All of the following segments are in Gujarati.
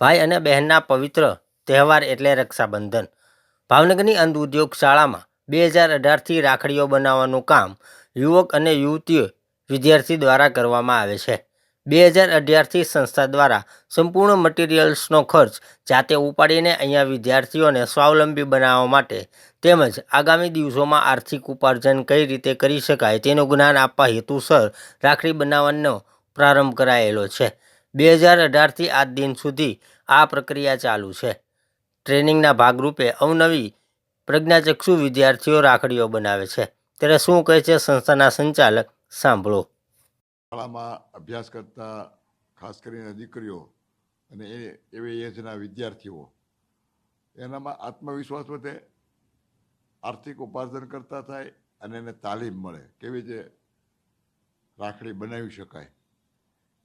ભાઈ અને બહેનના પવિત્ર તહેવાર એટલે રક્ષાબંધન. ભાવનગરની અંધ ઉદ્યોગ શાળામાં બે હજાર અઢારથી રાખડીઓ બનાવવાનું કામ યુવક અને યુવતીઓ વિદ્યાર્થી દ્વારા કરવામાં આવે છે. બે હજાર અઢારથી સંસ્થા દ્વારા સંપૂર્ણ મટીરિયલ્સનો ખર્ચ જાતે ઉપાડીને અહીંયા વિદ્યાર્થીઓને સ્વાવલંબી બનાવવા માટે તેમજ આગામી દિવસોમાં આર્થિક ઉપાર્જન કઈ રીતે કરી શકાય તેનું જ્ઞાન આપવા હેતુસર રાખડી બનાવવાનો પ્રારંભ કરાયેલો છે. બે હજાર અઢારથી આજ દિન સુધી આ પ્રક્રિયા ચાલુ છે. ટ્રેનિંગના ભાગરૂપે અવનવી પ્રજ્ઞાચક્ષુ વિદ્યાર્થીઓ રાખડીઓ બનાવે છે. ત્યારે શું કહે છે સંસ્થાના સંચાલક? સાંભળો. શાળામાં અભ્યાસ કરતા ખાસ કરીને દીકરીઓ અને એ એવી એજના વિદ્યાર્થીઓ, એનામાં આત્મવિશ્વાસ વધે, આર્થિક ઉપાર્જન કરતા થાય અને એને તાલીમ મળે. કેવી રીતે રાખડી બનાવી શકાય?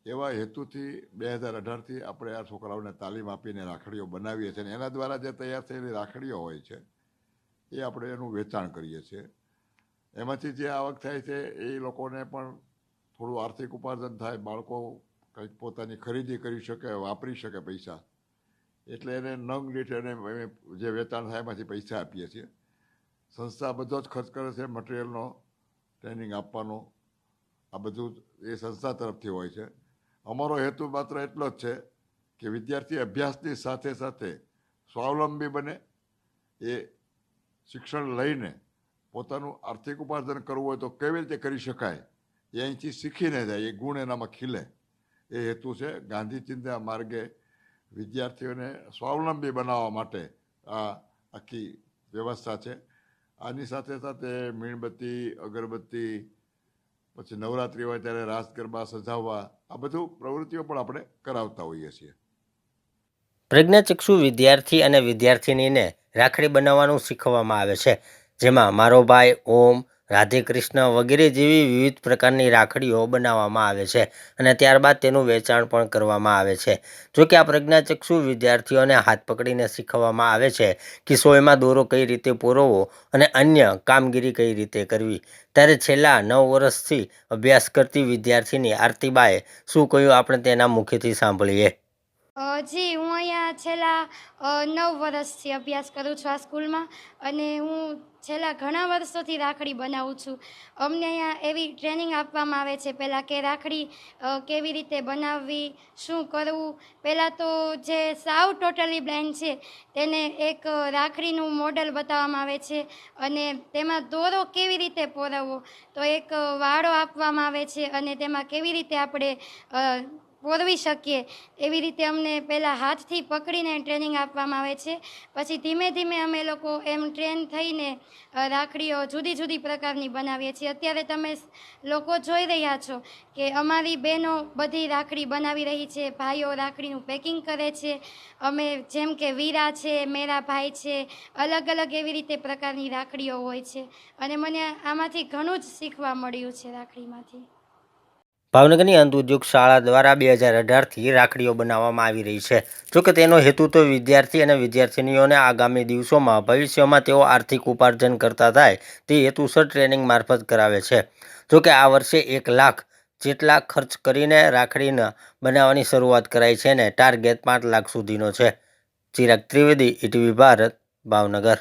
એવા હેતુથી બે હજાર અઢારથી આપણે આ છોકરાઓને તાલીમ આપીને રાખડીઓ બનાવીએ છીએ અને એના દ્વારા જે તૈયાર થયેલી રાખડીઓ હોય છે, એ આપણે એનું વેચાણ કરીએ છીએ. એમાંથી જે આવક થાય છે, એ લોકોને પણ થોડું આર્થિક ઉપાર્જન થાય, બાળકો કંઈક પોતાની ખરીદી કરી શકે, વાપરી શકે પૈસા. એટલે એને નંગ દીઠ એને જે વેચાણ થાય એમાંથી પૈસા આપીએ છીએ. સંસ્થા બધો જ ખર્ચ કરે છે, મટિરિયલનો, ટ્રેનિંગ આપવાનો. આ બધું એ સંસ્થા તરફથી હોય છે. અમારો હેતુ માત્ર એટલો જ છે કે વિદ્યાર્થી અભ્યાસની સાથે સાથે સ્વાવલંબી બને, એ શિક્ષણ લઈને પોતાનું આર્થિક ઉપાર્જન કરવું હોય તો કેવી રીતે કરી શકાય, એ અહીંથી શીખીને જાય, એ ગુણ એનામાં ખીલે. એ હેતુ છે ગાંધી ચિંતા માર્ગે વિદ્યાર્થીઓને સ્વાવલંબી બનાવવા માટે આ આખી વ્યવસ્થા છે. આની સાથે સાથે મીણબત્તી, અગરબત્તી પછી નવરાત્રિ હોય ત્યારે રાસ, ગરબા, સજાવવા, આ બધું પ્રવૃત્તિઓ પણ આપણે કરાવતા હોઈએ છીએ. પ્રજ્ઞાચક્ષુ વિદ્યાર્થી અને વિદ્યાર્થિનીને રાખડી બનાવવાનું શીખવવામાં આવે છે. જેમાં મારો ભાઈ ઓમ રાધે કૃષ્ણ વગેરે જેવી વિવિધ પ્રકારની રાખડીઓ બનાવવામાં આવે છે અને ત્યારબાદ તેનું વેચાણ પણ કરવામાં આવે છે. જોકે આ પ્રજ્ઞાચક્ષુ વિદ્યાર્થીઓને હાથ પકડીને શીખવવામાં આવે છે કે સોયમાં દોરો કઈ રીતે પોરવવો અને અન્ય કામગીરી કઈ રીતે કરવી. ત્યારે છેલ્લા નવ વર્ષથી અભ્યાસ કરતી વિદ્યાર્થીની આરતીબાએ શું કહ્યું, આપણે તેના મુખેથી સાંભળીએ. જી, હું અહીંયા છેલ્લા નવ વર્ષથી અભ્યાસ કરું છું આ સ્કૂલમાં અને હું છેલ્લા ઘણા વર્ષોથી રાખડી બનાવું છું. અમને અહીંયા એવી ટ્રેનિંગ આપવામાં આવે છે પહેલાં કે રાખડી કેવી રીતે બનાવવી, શું કરવું. પહેલાં તો જે સાવ ટોટલી બ્લાઇન્ડ છે તેને એક રાખડીનું મોડલ બતાવવામાં આવે છે અને તેમાં દોરો કેવી રીતે પોરવવો, તો એક વાળો આપવામાં આવે છે અને તેમાં કેવી રીતે આપણે પોરવી શકીએ. એવી રીતે અમને પહેલાં હાથથી પકડીને ટ્રેનિંગ આપવામાં આવે છે. પછી ધીમે ધીમે અમે લોકો એમ ટ્રેન થઈને રાખડીઓ જુદી જુદી પ્રકારની બનાવીએ છીએ. અત્યારે તમે લોકો જોઈ રહ્યા છો કે અમારી બહેનો બધી રાખડી બનાવી રહી છે, ભાઈઓ રાખડીનું પેકિંગ કરે છે. અમે જેમ કે વીરા છે મેરા ભાઈ છે, અલગ અલગ એવી રીતે પ્રકારની રાખડીઓ હોય છે. અને મને આમાંથી ઘણું જ શીખવા મળ્યું છે રાખડીમાંથી. ભાવનગરની અંધ ઉદ્યોગ શાળા દ્વારા બે હજાર અઢારથી રાખડીઓ બનાવવામાં આવી રહી છે. જોકે તેનો હેતુ તો વિદ્યાર્થી અને વિદ્યાર્થિનીઓને આગામી દિવસોમાં ભવિષ્યમાં તેઓ આર્થિક ઉપાર્જન કરતા થાય તે હેતુસર ટ્રેનિંગ મારફત કરાવે છે. જોકે આ વર્ષે એક લાખ જેટલા ખર્ચ કરીને રાખડીના બનાવવાની શરૂઆત કરાઈ છે અને ટાર્ગેટ પાંચ લાખ સુધીનો છે. ચિરાગ ત્રિવેદી, ઈટીવી ભારત, ભાવનગર.